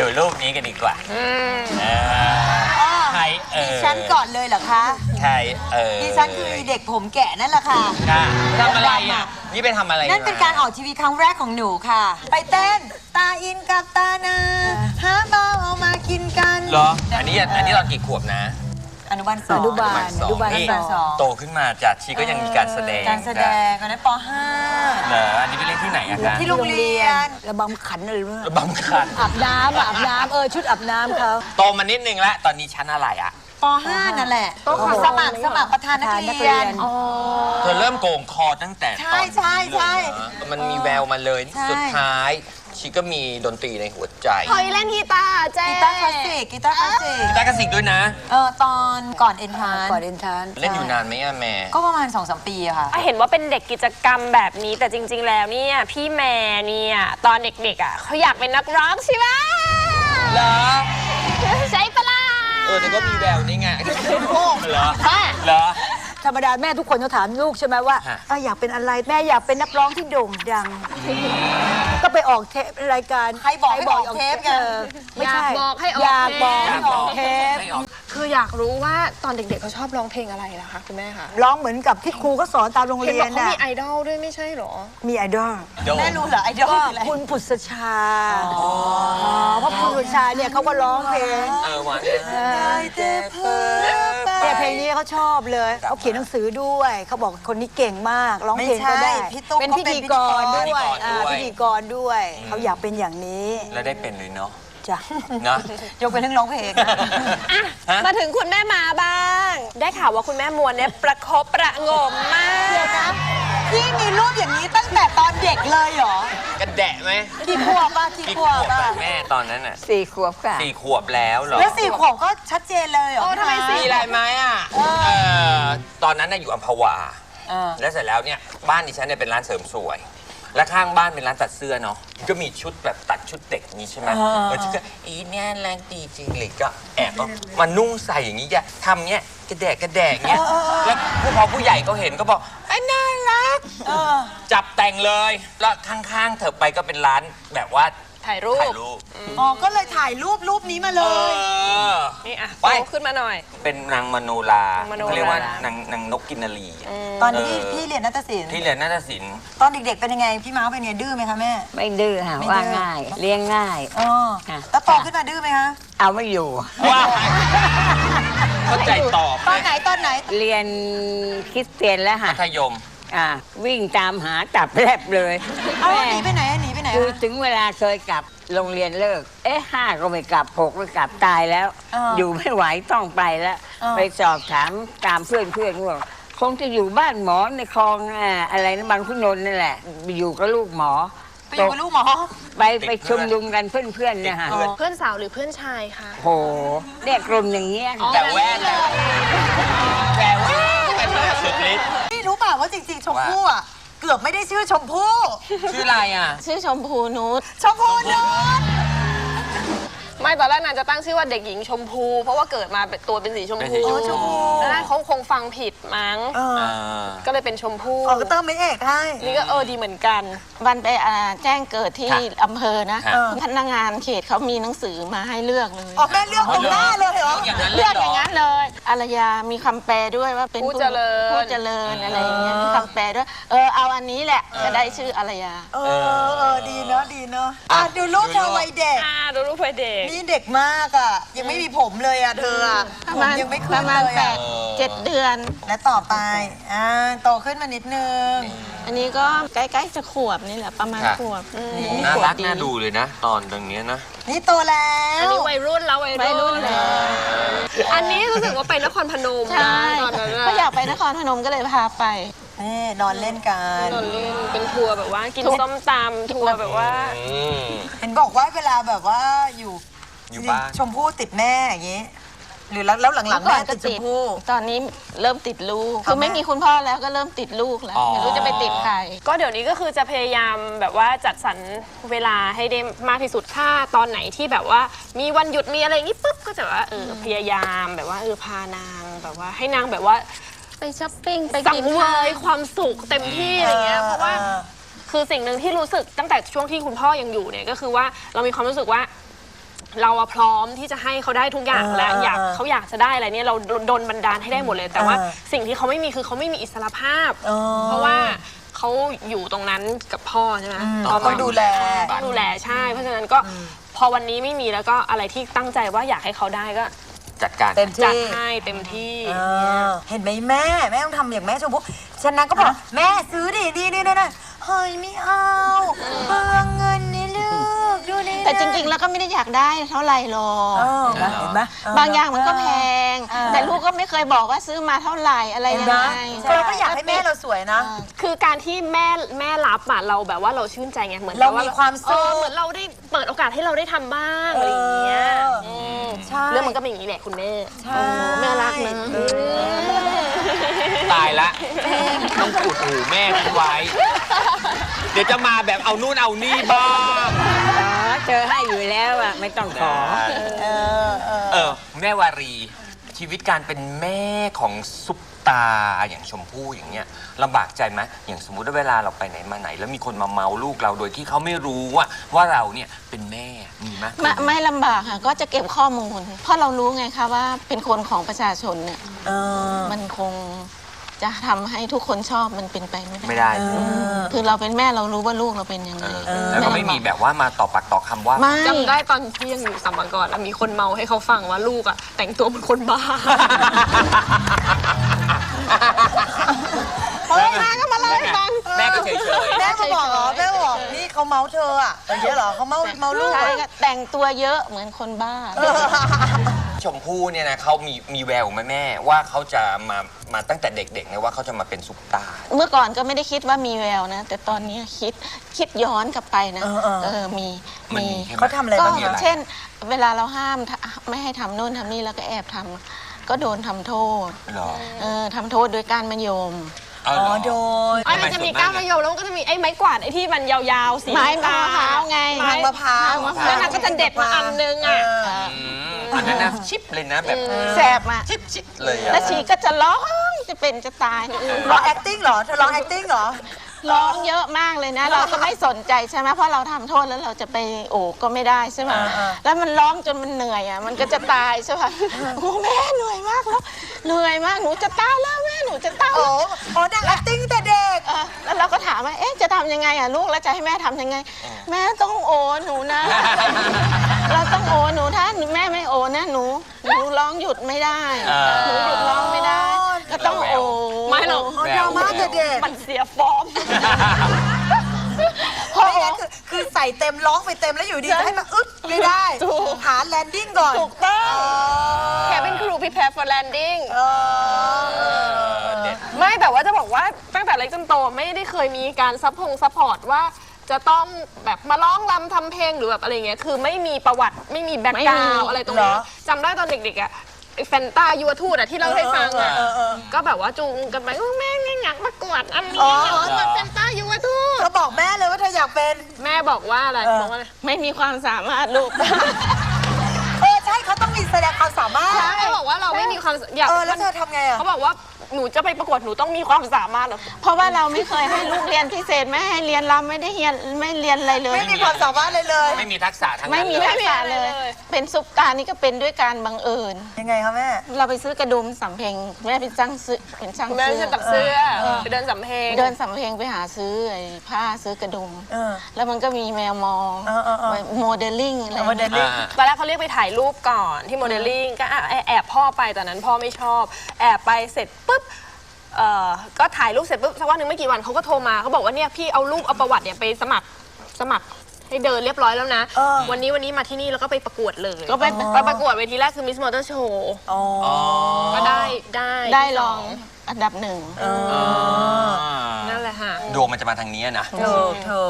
ดูรูปนี้กันดีกว่าเออใครเออดิฉันก่อนเลยเหรอคะใครเออดิฉันคือเด็กผมแก่นั่นแหละค่ะ ค่ะทำอะไรอะ นี่ไปทำอะไรนั่นเป็นการออกทีวีครั้งแรกของหนูค่ะ ไปเต้น ตาอินกับตานาหาเบาเอามากินกัน เหรอ อันนี้อันนี้ตอนกี่ขวบนะ อนุบาลสองอนุบาลสองอนุบาลนี่สอง โตขึ้นมาจากชีก็ยังมีการแสดงการแสดงตอนนั้นป เหรออันนี้ไปเล่นที่ไหนอะคะ .5 ที่ โรงเรียน ระบำขันอะไรเมื่อระบำคันอาบน้ำอะอาบน้ำเออชุดอาบน้ำเขา โตมานิดนึงแล้วตอนนี้ชั้นอะไรอะป .5 นั่นแหละสมัครสมัครประธานนักเรียนเธอเริ่มโกงคอตั้งแต่ใช่ตอนนี้ใช่ใช่เลยเหรอมันมีแววมาเลยใช่ สุดท้าย ชีก็มีดนตรีในหัวใจพอยเล่นกีตาร์เจ๊กีตาร์คลาสสิกกีตาร์คลาสสิกกีตาร์กลาสสิกด้วยนะ เออตอนก่อนเอ็นทานก่อนเดินทานเล่นอยู่นานไหมอะแม่ ก็ประมาณ2อสปีอะค่ะ เห็นว่าเป็นเด็กกิจกรรมแบบนี้แต่จริง ๆ แล้วเนี่ยพี่แม่เนี่ยตอนเด็กๆอะเขาอยากเป็นนักร้องใช่ไหมเหรอ ใช่ปะล่ะเออแต่ก็มีแววนี่ไงโอ้เหรอ เหรอ ธรรมดาแม่ทุกคนเขาถามลูกใช่ไหมว่าฮะ เอ้ยอยากเป็นอะไรแม่อยากเป็นนักร้องที่โด่งดัง ก็ไปออกเทปรายการใครบอกให้ออกเทปกันออไม่ใช่อยากบอกให้ออกอยากบอกเทปให้ออกเทปไม่ออก คืออยากรู้ว่าตอนเด็กๆเขาชอบร้องเพลงอะไรล่ะคะคุณแม่คะร้องเหมือนกับที่ครูก็สอนตามโรงเห็นเรีบยอนกเขาน่ะมีไอดอลด้วยไม่ใช่เหรอ มีไอดอลโดแม่รู้เหรอไอดอลก็คืออะไร คุณผุษชาอ๋อเพราะคุณผุษชาเนี่ยเขาก็ร้องเพลง เออวันได้แต่เพ้อไป เนี่ยเพลงนี้เขาชอบเลยเขาเขียนหนังสือด้วยเขาบอกคนนี้เก่งมากร้องเพลงก็ได้ไม่ใช่พี่ตุ๊กเป็นเขาพิเป็นธีกรพิธีกรด้วยอ่าพิธีกรด้วยเขาอยากเป็นอย่างนี้แล้วได้เป็นเลยเนาะจ้ะนะยกเป็นเรื่องร้องเพลงฮะ มาถึงคุณแม่มาบ้าง ได้ข่าวว่าคุณแม่มวลเนี่ยประคบประหงมมาก พี่มีรูปอย่างนี้ตั้งแต่ตอนเด็กเลยเหรอกระแดะไหมกี่ขวบป่ะกี่กี่ขขววบบป่ะอะแม่ตอนนั้นอะสี่ขวบค่ะ สี่ขวบแล้วเหรอแล้วสี่ขวบก็ชัดเจนเลยเหรอโอ้ทำไมสี่ มีอะไรไหมอะเออตอนนั้นน่ะอยู่อัมพวา เออ แล้วเสร็จแล้วเนี่ยบ้านดิฉันเนี่ยเป็นร้านเสริมสวย และข้างบ้านเป็นร้านตัดเสื้อเนาะก็มีชุดแบบตัดชุดเด็กนี้ใช่ไหมเออที่ก็อีเนี่ยแรงดีจริงเลยก็แอบเอามานุ่งใส่อย่างนี้จะทำเงี้ยกระแดกกระแดกเงี้ยแล้วผู้พอผู้ใหญ่เขาเห็นก็บอกไอ้น่ารักเออ จับแต่งเลย แล้วข้างๆเธอไปก็เป็นร้านแบบว่าถ่ายรูถ่าปยรูปอ๋อ ก็เลยถ่ายรูปรูปนี้มาเลเอย อ นี่อะไป โตขึ้นมาหน่อย เป็นนางมโนราางมโนรา เขาเรียกว่านางนางนกกินนารีอะตอนที่เออพี่เรียนนาฏศิลป์ที่เรียนนาฏศิลป์ตอนเด็กๆเป็นยังไง พี่ม้าเป็นไงดื้อไหมคะแม่ ไม่ดื้อค่ะไม่ดื้อ ว่าง่าย เลี้ยงง่าย อ๋อค่ะ แล้วโตขึ้นมาดื้อไหมคะ เอาไม่อยู่ว่าเข้าใจตอบตอนไหนตอนไหน เรียนคริสเตียนแล้วค่ะมัธยม อ่าวิ่งตามหาตับแลบเลยเอาแม่หนีไปไหนหนีไปไหนคือคะถึงเวลาเคยกลับโรงเรียนเลิก เอ๊ะห้าก็ไม่กลับหกไม่กลับตายแล้ว เออออยู่ไม่ไหวต้องไปแล้ว เออ ไปสอบถามตามเพื่อนเพื่อนว่าคงจะอยู่บ้านหมอในคลองอ่าอะไรนะบางขุนนนท์นั่นแหละ อยู่กับลูกหมอไปอยู่กับลูกหมอ ไปไปชุมนุมกันเพื่อนๆเนี่ยค่ะเพื่อนเพื่อนสาวหรือเพื่อนชายคะ โหเรียกกลุ่มอย่างเงี้ย แต่แว่นแต่แว่นเป็นแบบ สุดฤทธิ์พี่รู้เปล่าว่าจริงๆชมพู่อะ เกือบไม่ได้ชื่อชมพู่ชื่ออะไรอะ ชื่อชมพูนุชชมพู่นุชไม่ตอนแรกนางจะตั้งชื่อว่าเด็กหญิงชมพู เพราะว่าเกิดมาเป็นตัวเป็นสีชมเป็นพูสีชมพู แล้วเขาคงฟังผิดมั้งเอออ่าก็เลยเป็นชมพูขอกระเติมไม่เอกให้นี่ก็เออดีเหมือนกันวันไปอ่าแจ้งเกิดที่ค่ะอำเภอนะค่ะพนักงานเขตเขามีหนังสือมาให้เลือกเลยออกแม่เลือกตรงหน้าเลยเหรออย่างนั้นเลเลืยอกเหรออย่างนั้นเลย อารยามีคำแปลด้วยว่าเป็นผู้เจริญ ผู้เจริญอะไรอย่างเงี้ยมีคำแปลด้วย เออเอาอันนี้แหละจะได้ชื่ออารยา เออเออดีเนาะดีเนาะอะดูรูปเธอวัยเด็ก อ่าดูรูปวัยเด็ก นี่เด็กมากอะ ยังไม่มีผมเลยอะเธออะประผมมาณยังไม่ปขึ้นระมาณเลยแปอะดเจ็ดเดือน และต่อไปอ่าโตขึ้นมานิดนึง อันนี้ก็ใกล้ๆจะขวบนี่แหละประมาณค่ะ ขวบอืมน่าขวบรักน่าดูเลยนะ ตอนตรงเนี้ยนะนี่โตแล้อันว นี้วัยรุ่นแล้ววัยวัยรุ่รุ่นนแล้ว อันนี้รู้สึกว่าไปนครพนมใช่ตอนนั้นอะเขาอยากไปนครพนมก็เลยพาไป นี่นอนเล่นกัน ตอนเล่นเป็นทัวร์แบบว่ากินส้มตำทัวร์แบบว่าอืมเห็นบอกว่าเวลาแบบว่าอยู่อยู่บ้าน ชมพู่ติดแม่อย่างงี้ หรือแล้วแล้วหลังๆแม่ติดชมพู่ตอนนี้เริ่มติดลูก คือไม่มีคุณพ่อแล้วก็เริ่มติดลูกแล้วอ๋อไม่รู้จะไปติดใคร ก็เดี๋ยวนี้ก็คือจะพยายามแบบว่าจัดสรรเวลาให้ได้มากที่สุดถ้าตอนไหนที่แบบว่ามีวันหยุดมีอะไรอย่างนี้ปุ๊บก็จะแบบว่าเออพยายามแบบว่าเออพานางแบบว่าให้นางแบบว่าไปช้อปปิ้งไปสังกินเวข้าวยความสุขเต็มที่อะไรเงี้ยเพราะว่าออคือสิ่งหนึ่งที่รู้สึกตั้งแต่ช่วงที่คุณพ่อยังอยู่เนี่ยก็คือว่าเรามีความรู้สึกว่า เราอะพร้อมที่จะให้เขาได้ทุกอย่างเออและเอออยากเออเขาอยากจะได้อะไรเนี่ยเราโดนบันดาลให้ได้หมดเลย แต่ว่าเออสิ่งที่เขาไม่มีคือเขาไม่มีอิสรภาพ อ๋อ เพราะว่าเขาอยู่ตรงนั้นกับพ่อใช่ไหมเราต้องดูแล ต้องดูแลใช่ เพราะฉะนั้นก็พอวันนี้ไม่มีแล้วก็อะไรที่ตั้งใจว่าอยากให้เขาได้ก็จัดการเต็มจัดที่ ให้เต็มที่ เออเห็นไหมแม่แม่ต้องทำอย่างแม่ชมพู่ฉะนั้นก็บอกแม่ซื้อดิดีดีดีนะเฮ้ยไม่เอาเปลืองเงินนี่ลูก ดูนี่นะแต่จริง ๆ แล้วก็ไม่ได้อยากได้เท่าไหร่หรอกเออเห็นไหมเบางอย่างมันก็แพง เออ แต่ลูกก็ไม่เคยบอกว่าซื้อมาเท่าไหร่อะไรเห็นยังไหมไงเราก็อยากให้แม่เราสวยนะ คือการที่แม่แม่รับอะเราแบบว่าเราชื่นใจไงเหมือนเรากับมีความสุข เออเหมือนเราได้เปิดโอกาสให้เราได้ทำบ้างอะไรอย่างเงี้ยเอออืมใช่เรื่องมันก็เป็นอย่างนี้แหละคุณแม่ใช่แม่รักนะเออตายละต้องอุดหูแม่ทิ้งไว้ เดี๋ยวจะมาแบบเอานู่นเอานี่บ้างอ๋อ เจอให้อยู่แล้วอะไม่ต้องขอ เออเออเออแม่วารีชีวิตการเป็นแม่ของซุปตาอย่างชมพู่อย่างเงี้ยลำบากใจไหมอย่างสมมุติว่าเวลาเราไปไหนมาไหน แล้วมีคนมาเมาลูกเราโดยที่เขาไม่รู้ว่าว่าเราเนี่ยเป็นแม่มีไหมไม่ไม่ลำบากค่ะ ก็จะเก็บข้อมูล เพราะเรารู้ไงคะว่าเป็นคนของประชาชนเนี่ย เออมันคง จะทำให้ทุกคนชอบมันเป็นไปไม่ได้ ไม่ได้ เออ คือเราเป็นแม่เรารู้ว่าลูกเราเป็นยังไงเออ แล้วก็ไม่มีแบบว่ามาต่อปากต่อคำว่า ไม่ จำได้ตอนที่ยังอยู่สัมภาระแล้วมีคนเมาให้เขาฟังว่าลูกอะแต่งตัวเหมือนคนบ้า เฮ้ยมาก็มาเล่าให้ฟัง แม่ก็เฉยแม่ก็บอกเหรอแม่ก็บอกนี่เขาเมาเธออะอย่างเงี้ยเหรอเขาเมาเมาลูกใช่อะก็แต่งตัวเยอะเหมือนคนบ้าๆ ชมพู่เนี่ยนะเขามีมีแววไหมแม่ว่าเขาจะมามาตั้งแต่เด็กๆเนี่ยว่าเขาจะมาเป็นซุปตาร์ เมื่อก่อนก็ไม่ได้คิดว่ามีแววนะ แต่ตอนนี้คิดคิดย้อนกลับไปนะเออเออเออมีมันมีมีใช่ไหม เขาทำอะไรก็บ้างมีอะไร เช่น เวลาเราห้ามทำไม่ให้ทำโน่นทำนี่แล้วก็แอบทำก็โดนทำโทษเหรอเออทำโทษโดยการมายมเอาอ๋เหรออโดนไอ้มันจะมีก้านมะยมแล้วมันก็จะมีไอ้ไม้กวาดไอ้ที่มันยาวๆสีไม้มะน้ำตลพร้าวไงทางมะพร้าวทางมะพร้าว แล้วนางก็จะเด็ดมาอันนึงอะเอืม อันนั้นนะชิปเลยนะแบบแสบอะชิปชิปเลยอะแล้วชีก็จะร้องจะเป็นจะตายอืมร้อง acting เหรอเธอร้อง acting เหรอร้องเยอะมากเลยนะ เราก็ไม่สนใจใช่ไหมเพราะเราทำโทษแล้วเราจะไปโอ้ก็ไม่ได้ใช่ไหมอ่าอ่าแล้วมันร้องจนมันเหนื่อยอะมันก็จะตายใช่ป่ะโอ้แม่เหนื่อยมากแล้วเหนื่อยมากหนูจะตายแล้วแม่หนูจะตายโอ้แล้วโหนาง acting แต่เด็กเออแล้วเราก็ถามว่าเอ๊ะจะทำยังไงอะลูกแล้วจะให้แม่ทำยังไง แม่ต้องโอหนูนะ เราต้องโอหนูถ้าแม่ไม่โอนะหนูหนูร้องหยุดไม่ได้อ่าหนูหยุดร้องไม่ได้ก็ต้องโอไม่หรอกเขาดราม่าแต่เด็กมันเสียฟอร์มพอไม่โองั้นคือคือใส่เต็มร้องไปเต็มแล้วอยู่ดีจะให้มันอึดไม่ได้หาแลนดิ้งก่อนถูกต้องแค่เป็นครู prepare for landing เออเด็ดไม่แต่ว่าจะบอกว่าตั้งแต่เล็กจนโตไม่ได้เคยมีการซัพพงซัพพอร์ตว่า จะต้องแบบมาร้องรำทำเพลงหรือแบบอะไรเงี้ยคือไม่มีประวัติไม่มีแบ็คกราวอะไรตรงนี้จำได้ตอนเด็กๆอะแฟนตายูทูดอะที่เราให้ฟังอะเออเออ ก็แบบว่าจูงกันไปเออแม่เนี่ยอยากประกวดอันนี้อ๋อ อยากประกวดแฟนตายูทูดเธอบอกแม่เลยว่าเธออยากเป็น แม่บอกว่าอะไรเออ บอกว่าอะไร ไม่มีความสามารถลูก เออใช่เขาต้องมีแสดงความสามารถแม่บอกว่าเราไม่มี ความอยากเออแล้วเธอทำไงอะ เขาบอกว่าหนูจะไปประกวดหนูต้องมีความสามารถเหรอเพราะว่าเราไม่เคยให้ลูกเรียนพิเศษไม่ให้เรียนรำไม่ได้เรียนไม่เรียนอะไรเลย ไม่มีความสามารถเลยเลย ไม่มีทักษะทั้งไม่นั้นมีเลยทักษะเลย เป็นซุปตานี่ก็เป็นด้วยการบังเอิญ ยังไงคะแม่ เราไปซื้อกระดุมสำเพ็งแม่เป็นช่างซื้อเป็นช่างแม่ซื้จะอตัดเสื้อไปเดินสำเพ็งเดินสำเพ็งไปหาซื้อไอ้ผ้าซื้อกระดุม เออ แล้วมันก็มีแมวมองเออเออเออไว้โมเดลลิ่งอะไรเอามาเดนดิ้งอ่า ตอนแรกเขาเรียกไปถ่ายรูปก่อนที่โมเดลลิ่งก็อะแอบแอบพ่อไปตอนนั้นพ่อไม่ชอบ แอบไปเสร็จปุ๊บเอ่อก็ถ่ายรูปเสร็จปุ๊บสักวันหนึ่งไม่กี่วันเขาก็โทรมาเขาบอกว่าเนี่ยพี่เอารูปเอาประวัติเนี่ยไปสมัครสมัครให้เดินเรียบร้อยแล้วนะเออวันนี้วันนี้มาที่นี่แล้วก็ไปประกวดเลย ก็ไปไปประกวดเวทีแรกคือมิสมอเตอร์โชว์อ๋อก็ได้ได้ได้ที่รสองอันดับหนึ่งเออนั่นแหละค่ะ ดวงมันจะมาทางนี้นะ เธอเธอ